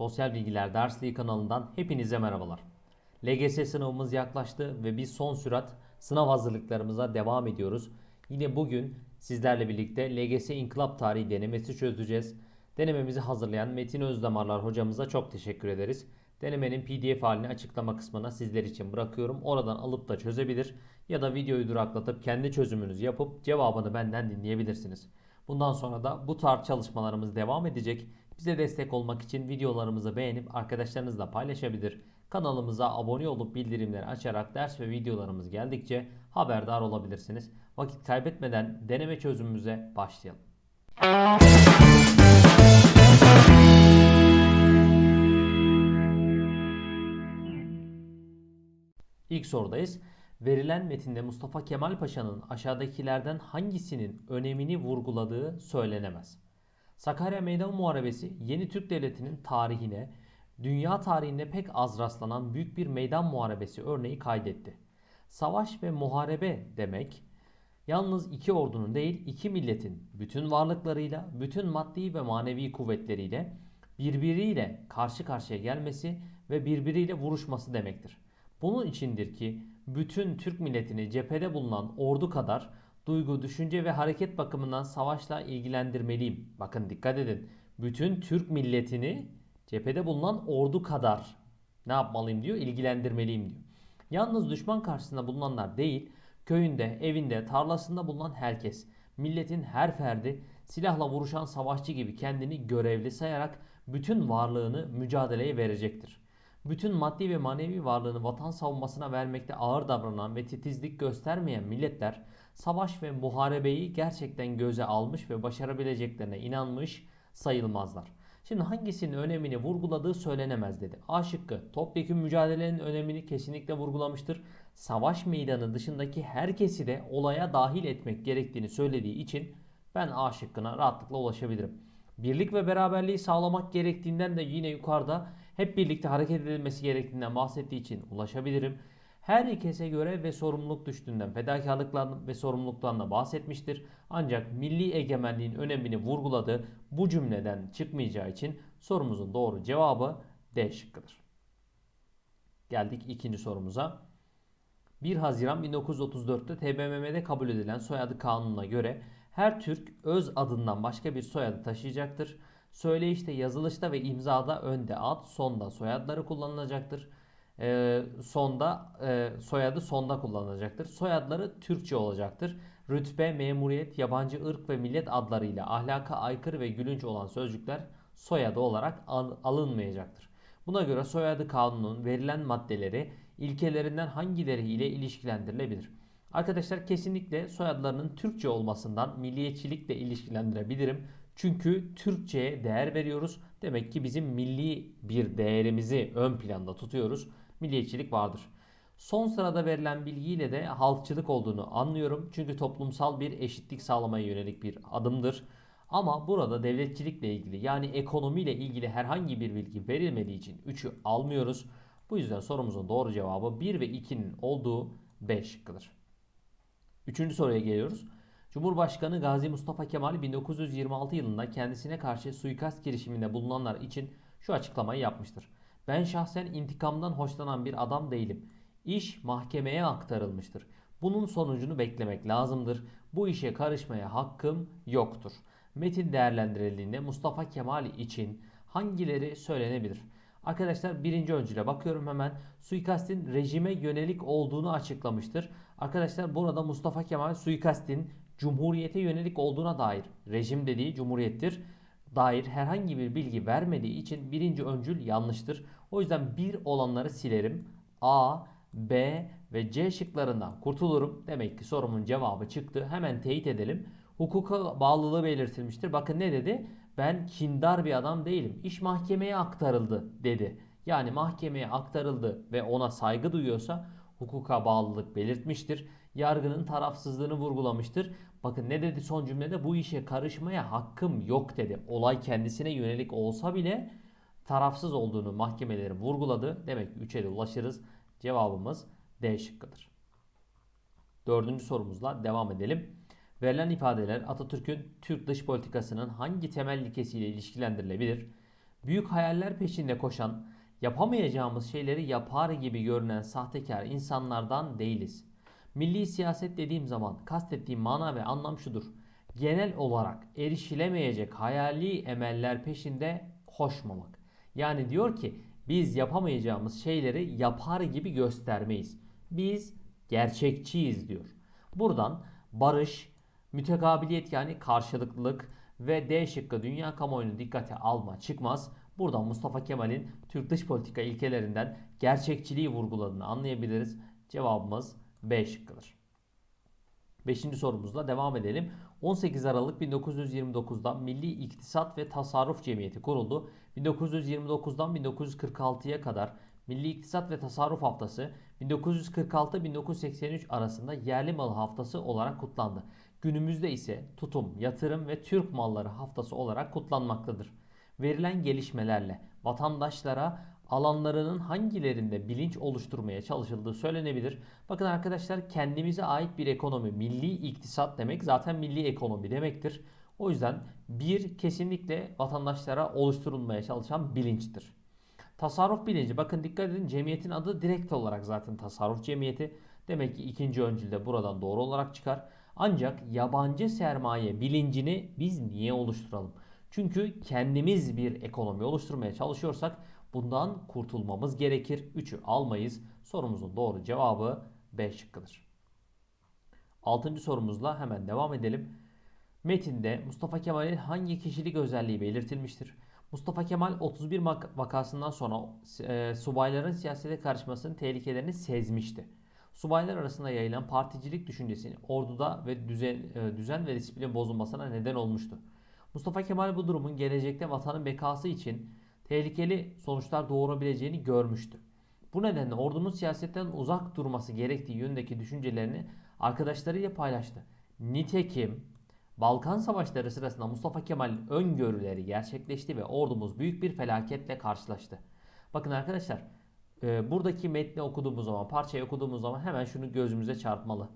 Sosyal Bilgiler Dersliği kanalından hepinize merhabalar. LGS sınavımız yaklaştı ve biz son sürat sınav hazırlıklarımıza devam ediyoruz. Yine bugün sizlerle birlikte LGS İnkılap Tarihi denemesi çözeceğiz. Denememizi hazırlayan Metin Özdamarlar hocamıza çok teşekkür ederiz. Denemenin PDF halini açıklama kısmına sizler için bırakıyorum. Oradan alıp da çözebilir ya da videoyu duraklatıp kendi çözümünüzü yapıp cevabını benden dinleyebilirsiniz. Bundan sonra da bu tarz çalışmalarımız devam edecek. Bize destek olmak için videolarımızı beğenip arkadaşlarınızla paylaşabilir. Kanalımıza abone olup bildirimleri açarak ders ve videolarımız geldikçe haberdar olabilirsiniz. Vakit kaybetmeden deneme çözümümüze başlayalım. İlk sorudayız. Verilen metinde Mustafa Kemal Paşa'nın aşağıdakilerden hangisinin önemini vurguladığı söylenemez. Sakarya Meydan Muharebesi yeni Türk Devleti'nin tarihine, dünya tarihinde pek az rastlanan büyük bir meydan muharebesi örneği kaydetti. Savaş ve muharebe demek yalnız iki ordunun değil iki milletin bütün varlıklarıyla, bütün maddi ve manevi kuvvetleriyle birbiriyle karşı karşıya gelmesi ve birbiriyle vuruşması demektir. Bunun içindir ki bütün Türk milletini cephede bulunan ordu kadar duygu, düşünce ve hareket bakımından savaşla ilgilendirmeliyim. Bakın dikkat edin. Bütün Türk milletini cephede bulunan ordu kadar ne yapmalıyım diyor? ilgilendirmeliyim diyor. Yalnız düşman karşısında bulunanlar değil, köyünde, evinde, tarlasında bulunan herkes, milletin her ferdi silahla vuruşan savaşçı gibi kendini görevli sayarak bütün varlığını mücadeleye verecektir. Bütün maddi ve manevi varlığını vatan savunmasına vermekte ağır davranan ve titizlik göstermeyen milletler savaş ve muharebeyi gerçekten göze almış ve başarabileceklerine inanmış sayılmazlar. Şimdi hangisinin önemini vurguladığı söylenemez dedi. A şıkkı topyekun mücadelenin önemini kesinlikle vurgulamıştır. Savaş meydanı dışındaki herkesi de olaya dahil etmek gerektiğini söylediği için ben A şıkkına rahatlıkla ulaşabilirim. Birlik ve beraberliği sağlamak gerektiğinden de yine yukarıda hep birlikte hareket edilmesi gerektiğinden bahsettiği için ulaşabilirim. Her ikese göre ve sorumluluk düştüğünden, fedakarlıklardan ve sorumluluktan da bahsetmiştir. Ancak milli egemenliğin önemini vurguladığı bu cümleden çıkmayacağı için sorumuzun doğru cevabı D şıkkıdır. Geldik ikinci sorumuza. 1 Haziran 1934'te TBMM'de kabul edilen soyadı kanununa göre her Türk öz adından başka bir soyadı taşıyacaktır. Söyleyişte, yazılışta ve imzada önde ad, sonda soyadları kullanılacaktır. Ee, sonda e, soyadı sonda kullanılacaktır. Soyadları Türkçe olacaktır. Rütbe, memuriyet, yabancı ırk ve millet adlarıyla ahlaka aykırı ve gülünç olan sözcükler soyadı olarak al- alınmayacaktır. Buna göre soyadı kanunun verilen maddeleri ilkelerinden hangileri ile ilişkilendirilebilir? Arkadaşlar kesinlikle soyadlarının Türkçe olmasından milliyetçilikle ilişkilendirebilirim. Çünkü Türkçe'ye değer veriyoruz. Demek ki bizim milli bir değerimizi ön planda tutuyoruz. Milliyetçilik vardır. Son sırada verilen bilgiyle de halkçılık olduğunu anlıyorum. Çünkü toplumsal bir eşitlik sağlamaya yönelik bir adımdır. Ama burada devletçilikle ilgili yani ekonomiyle ilgili herhangi bir bilgi verilmediği için 3'ü almıyoruz. Bu yüzden sorumuzun doğru cevabı 1 ve 2'nin olduğu B şıkkıdır. Üçüncü soruya geliyoruz. Cumhurbaşkanı Gazi Mustafa Kemal 1926 yılında kendisine karşı suikast girişiminde bulunanlar için şu açıklamayı yapmıştır. Ben şahsen intikamdan hoşlanan bir adam değilim. İş mahkemeye aktarılmıştır. Bunun sonucunu beklemek lazımdır. Bu işe karışmaya hakkım yoktur. Metin değerlendirildiğinde Mustafa Kemal için hangileri söylenebilir? Arkadaşlar birinci öncüle bakıyorum hemen. Suikastin rejime yönelik olduğunu açıklamıştır. Arkadaşlar burada Mustafa Kemal suikastin cumhuriyete yönelik olduğuna dair rejim dediği cumhuriyettir dair herhangi bir bilgi vermediği için birinci öncül yanlıştır. O yüzden bir olanları silerim. A, B ve C şıklarından kurtulurum. Demek ki sorumun cevabı çıktı. Hemen teyit edelim. Hukuka bağlılığı belirtilmiştir. Bakın ne dedi? Ben kindar bir adam değilim. İş mahkemeye aktarıldı dedi. Yani mahkemeye aktarıldı ve ona saygı duyuyorsa hukuka bağlılık belirtmiştir. Yargının tarafsızlığını vurgulamıştır. Bakın ne dedi son cümlede? Bu işe karışmaya hakkım yok dedi. Olay kendisine yönelik olsa bile tarafsız olduğunu mahkemeleri vurguladı. Demek ki 3'e de ulaşırız. Cevabımız D şıkkıdır. Dördüncü sorumuzla devam edelim. Verilen ifadeler Atatürk'ün Türk dış politikasının hangi temel ilkesiyle ilişkilendirilebilir? Büyük hayaller peşinde koşan, yapamayacağımız şeyleri yapar gibi görünen sahtekar insanlardan değiliz. Milli siyaset dediğim zaman kastettiğim mana ve anlam şudur. Genel olarak erişilemeyecek hayali emeller peşinde koşmamak. Yani diyor ki biz yapamayacağımız şeyleri yapar gibi göstermeyiz. Biz gerçekçiyiz diyor. Buradan barış, mütekabiliyet yani karşılıklılık ve D şıkkı dünya kamuoyunu dikkate alma çıkmaz. Buradan Mustafa Kemal'in Türk dış politika ilkelerinden gerçekçiliği vurguladığını anlayabiliriz. Cevabımız B şıkkıdır. Beşinci sorumuzla devam edelim. 18 Aralık 1929'da Milli İktisat ve Tasarruf Cemiyeti kuruldu. 1929'dan 1946'ya kadar Milli İktisat ve Tasarruf Haftası 1946-1983 arasında yerli malı haftası olarak kutlandı. Günümüzde ise tutum, yatırım ve Türk malları haftası olarak kutlanmaktadır. Verilen gelişmelerle vatandaşlara alanlarının hangilerinde bilinç oluşturmaya çalışıldığı söylenebilir. Bakın arkadaşlar kendimize ait bir ekonomi, milli iktisat demek zaten milli ekonomi demektir. O yüzden bir kesinlikle vatandaşlara oluşturulmaya çalışan bilinçtir. Tasarruf bilinci bakın dikkat edin cemiyetin adı direkt olarak zaten tasarruf cemiyeti. Demek ki ikinci öncül de buradan doğru olarak çıkar. Ancak yabancı sermaye bilincini biz niye oluşturalım? Çünkü kendimiz bir ekonomi oluşturmaya çalışıyorsak bundan kurtulmamız gerekir. 3'ü almayız. Sorumuzun doğru cevabı B şıkkıdır. Altıncı sorumuzla hemen devam edelim. Metinde Mustafa Kemal'in hangi kişilik özelliği belirtilmiştir? Mustafa Kemal 31 vakasından sonra e, subayların siyasete karışmasının tehlikelerini sezmişti. Subaylar arasında yayılan particilik düşüncesini orduda ve düzen, e, düzen ve disiplin bozulmasına neden olmuştu. Mustafa Kemal bu durumun gelecekte vatanın bekası için tehlikeli sonuçlar doğurabileceğini görmüştü. Bu nedenle ordunun siyasetten uzak durması gerektiği yönündeki düşüncelerini arkadaşlarıyla paylaştı. Nitekim Balkan Savaşları sırasında Mustafa Kemal'in öngörüleri gerçekleşti ve ordumuz büyük bir felaketle karşılaştı. Bakın arkadaşlar e, buradaki metni okuduğumuz zaman, parçayı okuduğumuz zaman hemen şunu gözümüze çarpmalı.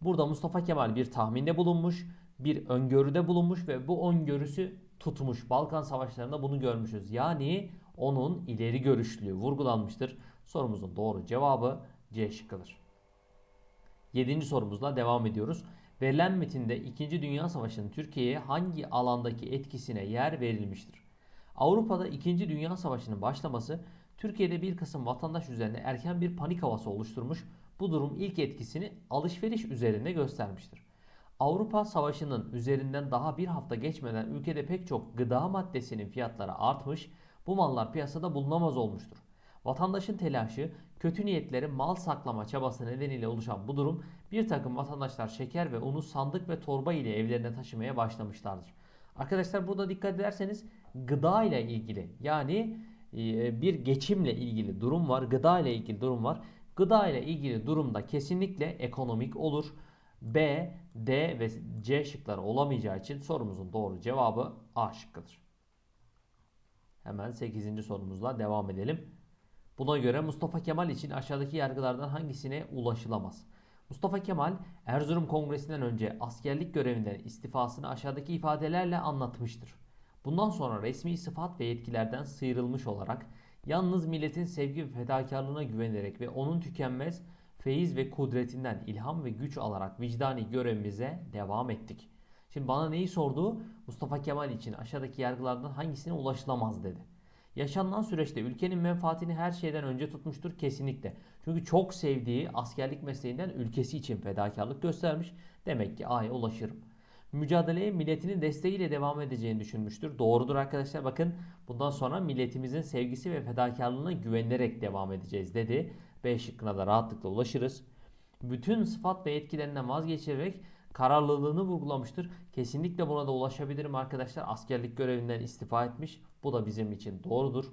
Burada Mustafa Kemal bir tahminde bulunmuş, bir öngörüde bulunmuş ve bu öngörüsü tutmuş. Balkan Savaşları'nda bunu görmüşüz. Yani onun ileri görüşlülüğü vurgulanmıştır. Sorumuzun doğru cevabı C şıkkıdır. Yedinci sorumuzla devam ediyoruz. Verilen metinde 2. Dünya Savaşı'nın Türkiye'ye hangi alandaki etkisine yer verilmiştir? Avrupa'da 2. Dünya Savaşı'nın başlaması Türkiye'de bir kısım vatandaş üzerine erken bir panik havası oluşturmuş. Bu durum ilk etkisini alışveriş üzerinde göstermiştir. Avrupa Savaşı'nın üzerinden daha bir hafta geçmeden ülkede pek çok gıda maddesinin fiyatları artmış, bu mallar piyasada bulunamaz olmuştur. Vatandaşın telaşı, kötü niyetleri mal saklama çabası nedeniyle oluşan bu durum bir takım vatandaşlar şeker ve unu sandık ve torba ile evlerine taşımaya başlamışlardır. Arkadaşlar burada dikkat ederseniz gıda ile ilgili yani e, bir geçimle ilgili durum var. Gıda ile ilgili durum var. Gıda ile ilgili durumda kesinlikle ekonomik olur. B, D ve C şıkları olamayacağı için sorumuzun doğru cevabı A şıkkıdır. Hemen 8. sorumuzla devam edelim. Buna göre Mustafa Kemal için aşağıdaki yargılardan hangisine ulaşılamaz? Mustafa Kemal Erzurum Kongresi'nden önce askerlik görevinden istifasını aşağıdaki ifadelerle anlatmıştır. Bundan sonra resmi sıfat ve yetkilerden sıyrılmış olarak yalnız milletin sevgi ve fedakarlığına güvenerek ve onun tükenmez feyiz ve kudretinden ilham ve güç alarak vicdani görevimize devam ettik. Şimdi bana neyi sordu? Mustafa Kemal için aşağıdaki yargılardan hangisine ulaşılamaz dedi. Yaşanılan süreçte ülkenin menfaatini her şeyden önce tutmuştur kesinlikle. Çünkü çok sevdiği askerlik mesleğinden ülkesi için fedakarlık göstermiş. Demek ki A'ya ulaşırım. Mücadeleye milletinin desteğiyle devam edeceğini düşünmüştür. Doğrudur arkadaşlar bakın bundan sonra milletimizin sevgisi ve fedakarlığına güvenerek devam edeceğiz dedi. B şıkkına da rahatlıkla ulaşırız. Bütün sıfat ve etkilerinden vazgeçerek kararlılığını vurgulamıştır. Kesinlikle buna da ulaşabilirim arkadaşlar. Askerlik görevinden istifa etmiş. Bu da bizim için doğrudur.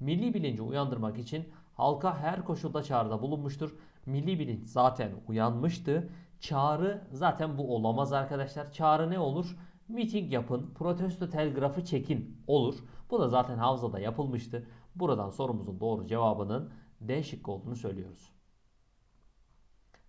Milli bilinci uyandırmak için halka her koşulda çağrıda bulunmuştur. Milli bilinç zaten uyanmıştı. Çağrı zaten bu olamaz arkadaşlar. Çağrı ne olur? Miting yapın, protesto telgrafı çekin olur. Bu da zaten havzada yapılmıştı. Buradan sorumuzun doğru cevabının D şıkkı olduğunu söylüyoruz.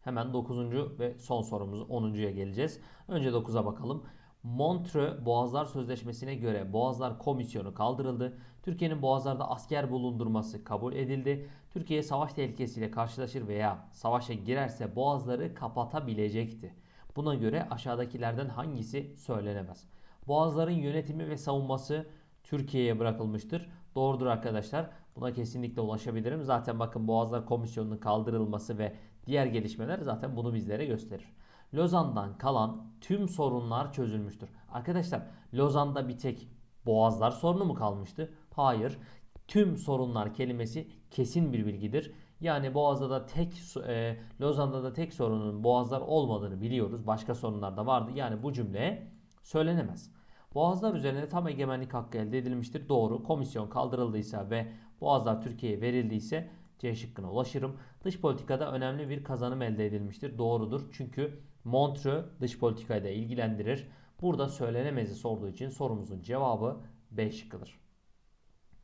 Hemen 9. ve son sorumuz 10.ya geleceğiz. Önce 9'a bakalım. Montreux Boğazlar Sözleşmesi'ne göre Boğazlar Komisyonu kaldırıldı. Türkiye'nin boğazlarda asker bulundurması kabul edildi. Türkiye savaş tehlikesiyle karşılaşır veya savaşa girerse boğazları kapatabilecekti. Buna göre aşağıdakilerden hangisi söylenemez? Boğazların yönetimi ve savunması Türkiye'ye bırakılmıştır. Doğrudur arkadaşlar. Buna kesinlikle ulaşabilirim. Zaten bakın Boğazlar Komisyonu'nun kaldırılması ve diğer gelişmeler zaten bunu bizlere gösterir. Lozan'dan kalan tüm sorunlar çözülmüştür. Arkadaşlar Lozan'da bir tek Boğazlar sorunu mu kalmıştı? Hayır. Tüm sorunlar kelimesi kesin bir bilgidir. Yani Boğaz'da da tek e, Lozan'da da tek sorunun Boğazlar olmadığını biliyoruz. Başka sorunlar da vardı. Yani bu cümle söylenemez. Boğazlar üzerinde tam egemenlik hakkı elde edilmiştir. Doğru. Komisyon kaldırıldıysa ve Boğazlar Türkiye'ye verildiyse C şıkkına ulaşırım. Dış politikada önemli bir kazanım elde edilmiştir. Doğrudur. Çünkü Montreux dış politikayı da ilgilendirir. Burada söylenemezi sorduğu için sorumuzun cevabı B şıkkıdır.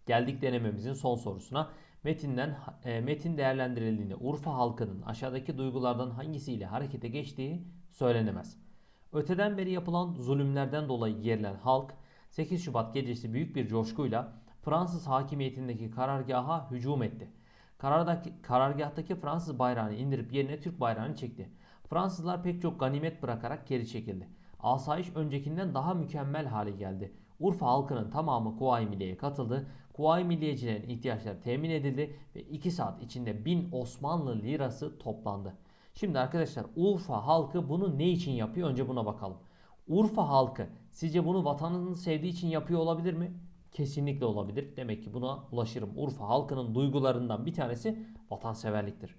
Geldik denememizin son sorusuna. Metinden e, metin değerlendirildiğinde Urfa halkının aşağıdaki duygulardan hangisiyle harekete geçtiği söylenemez. Öteden beri yapılan zulümlerden dolayı gerilen halk 8 Şubat gecesi büyük bir coşkuyla Fransız hakimiyetindeki karargaha hücum etti. Karardaki, karargahtaki Fransız bayrağını indirip yerine Türk bayrağını çekti. Fransızlar pek çok ganimet bırakarak geri çekildi. Asayiş öncekinden daha mükemmel hale geldi. Urfa halkının tamamı Kuvayi Milliye'ye katıldı. Kuvayi Milliyecilerin ihtiyaçları temin edildi ve 2 saat içinde 1000 Osmanlı lirası toplandı. Şimdi arkadaşlar Urfa halkı bunu ne için yapıyor? Önce buna bakalım. Urfa halkı sizce bunu vatanını sevdiği için yapıyor olabilir mi? Kesinlikle olabilir. Demek ki buna ulaşırım. Urfa halkının duygularından bir tanesi vatanseverliktir.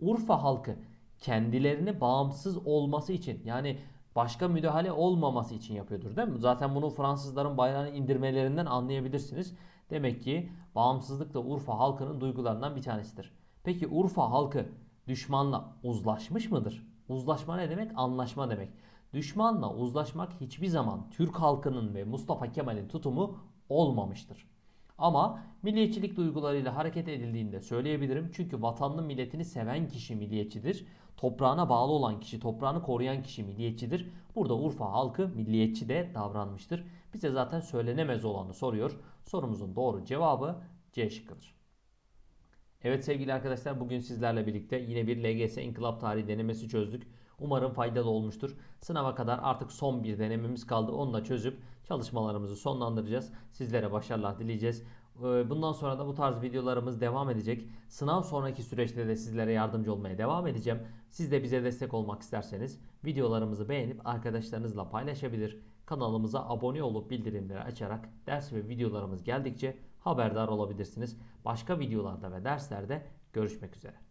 Urfa halkı kendilerini bağımsız olması için yani başka müdahale olmaması için yapıyordur değil mi? Zaten bunu Fransızların bayrağını indirmelerinden anlayabilirsiniz. Demek ki bağımsızlık da Urfa halkının duygularından bir tanesidir. Peki Urfa halkı düşmanla uzlaşmış mıdır? Uzlaşma ne demek? Anlaşma demek. Düşmanla uzlaşmak hiçbir zaman Türk halkının ve Mustafa Kemal'in tutumu olmamıştır. Ama milliyetçilik duygularıyla hareket edildiğinde söyleyebilirim. Çünkü vatanını milletini seven kişi milliyetçidir. Toprağına bağlı olan kişi, toprağını koruyan kişi milliyetçidir. Burada Urfa halkı milliyetçi de davranmıştır. Bize zaten söylenemez olanı soruyor. Sorumuzun doğru cevabı C şıkkıdır. Evet sevgili arkadaşlar bugün sizlerle birlikte yine bir LGS İnkılap Tarihi denemesi çözdük. Umarım faydalı olmuştur. Sınava kadar artık son bir denememiz kaldı. Onu da çözüp çalışmalarımızı sonlandıracağız. Sizlere başarılar dileyeceğiz. Ee, Bundan sonra da bu tarz videolarımız devam edecek. Sınav sonraki süreçte de sizlere yardımcı olmaya devam edeceğim. Siz de bize destek olmak isterseniz videolarımızı beğenip arkadaşlarınızla paylaşabilir. Kanalımıza abone olup bildirimleri açarak ders ve videolarımız geldikçe haberdar olabilirsiniz. Başka videolarda ve derslerde görüşmek üzere.